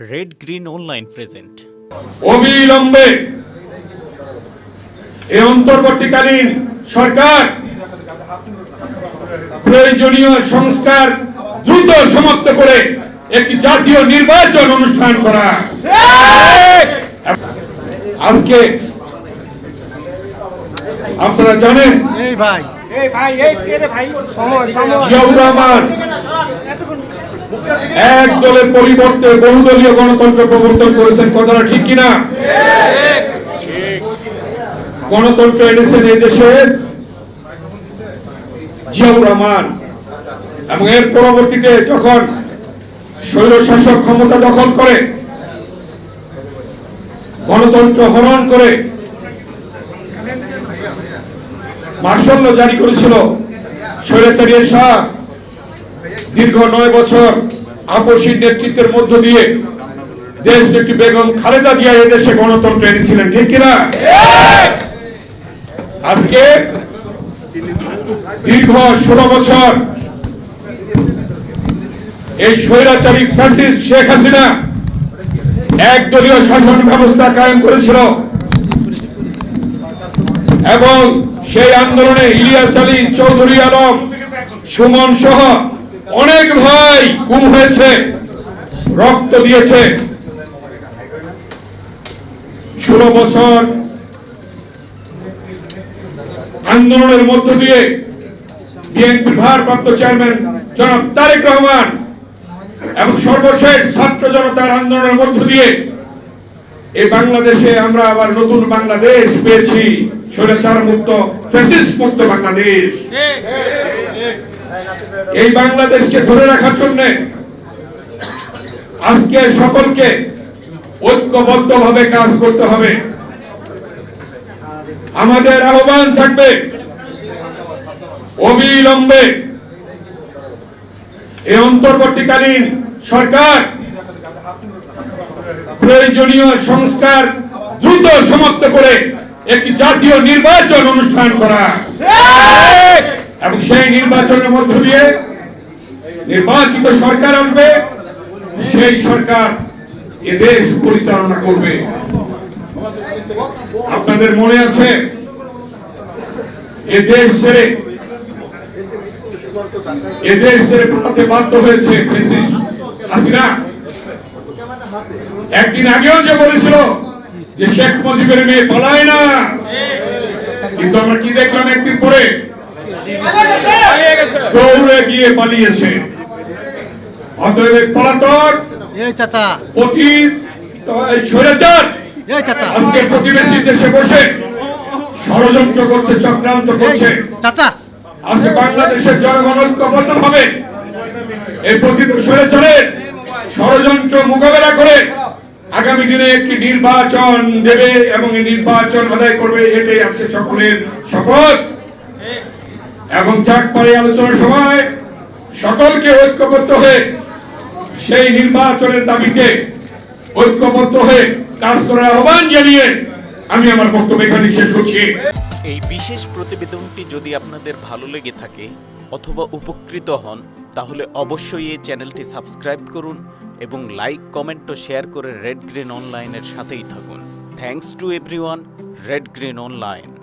Red green online present অবিলম্বে এই অন্তর্বর্তীকালীন সরকার প্রয়োজনীয় সংস্কার দ্রুত সমাপ্ত করে একটি জাতীয় নির্বাচন অনুষ্ঠান করা। আজকে আপনারা জানেন এই ভাই এই ভাই এই কে রে ভাই? সময় সময়। জিয়াউর রহমান এক দলের পরিবর্তে বহুদলীয় গণতন্ত্র প্রবর্তন করেছেন কথাটা ঠিক কিনা? গণতন্ত্র এনেছেন এই দেশে জিয়াউর রহমান। এবং এর পরবর্তীতে যখন স্বৈর শাসক ক্ষমতা দখল করে, গণতন্ত্র হরণ করে মার্শাল্য জারি করেছিল স্বৈরাচারীর শাহ দীর্ঘ নয় বছর আপসীর নেতৃত্বের মধ্য দিয়ে দেশ নেত্রী বেগম খালেদা জিয়া এদেশে গণতন্ত্র এনেছিলেন, ঠিক কিনা? আজকে দীর্ঘ ষোলো বছর এই স্বৈরাচারী ফ্যাসিস্ট শেখ হাসিনা একদলীয় শাসন ব্যবস্থা কায়েম করেছিল এবং সেই আন্দোলনে ইলিয়াস আলী চৌধুরী আলম, সুমন সহ অনেক ভাই গুম হয়েছে, রক্ত দিয়েছে। ষোলো বছর আন্দোলনের মধ্য দিয়ে বিএনপির ভারপ্রাপ্ত চেয়ারম্যান জনাব তারেক রহমান এবং সর্বশেষ ছাত্র জনতার আন্দোলনের মধ্য দিয়ে এই বাংলাদেশে আমরা আবার নতুন বাংলাদেশ পেয়েছি স্বৈরাচার মুক্ত ফ্যাসিস্ট মুক্ত বাংলাদেশ। এই বাংলাদেশকে ধরে রাখার জন্য আজকে সকলকে ঐক্যবদ্ধভাবে কাজ করতে হবে। আমাদের আহ্বান থাকবে অবিলম্বে এই অন্তর্বর্তীকালীন সরকার প্রয়োজনীয় সংস্কার দ্রুত সমাপ্ত করে একটি জাতীয় নির্বাচন অনুষ্ঠান করা। এবং সেই নির্বাচনের মধ্য দিয়ে নির্বাচিত সরকার আসবে, সেই সরকার এ দেশ পরিচালনা করবে। আপনাদের মনে আছে? এ দেশ ছেড়ে, এ দেশ ছেড়ে পালাতে বাধ্য হয়েছে হাসিনা। একদিন আগেও যে বলেছিল যে শেখ মুজিবের মেয়ে পালায় না। কিন্তু আমরা কি দেখলাম একদিন পরে? গিয়ে পালিয়েছে। অতএব পলাতক এই চাচা। আজকে প্রতিবেশী দেশে বসে ষড়যন্ত্র করছে চক্রান্ত করছে। চাচা। আজকে বাংলাদেশের জনগণ ঐক্যবদ্ধ ভাবে এই প্রতিটি স্বৈরাচারের ষড়যন্ত্র মোকাবেলা করে আগামী দিনে একটি নির্বাচন দেবে এবং এই নির্বাচন আদায় করবে এটাই আজকে সকলের শপথ। এবং যাক পরে আলোচনার সময় সকলকে ঐক্যবদ্ধ হয়ে সেই নির্বাচনের দাবিতে ঐক্যবদ্ধ হয়ে কাজ করার আহ্বান জানিয়ে আমি আমার বক্তব্য এখানে শেষ করছি। এই বিশেষ প্রতিবেদনটি যদি আপনাদের ভালো লেগে থাকে অথবা উপকৃত হন, তাহলে অবশ্যই এই চ্যানেলটি সাবস্ক্রাইব করুন এবং লাইক, কমেন্ট ও শেয়ার করে রেড গ্রিন অনলাইনের সাথেই থাকুন। Thanks to everyone red green online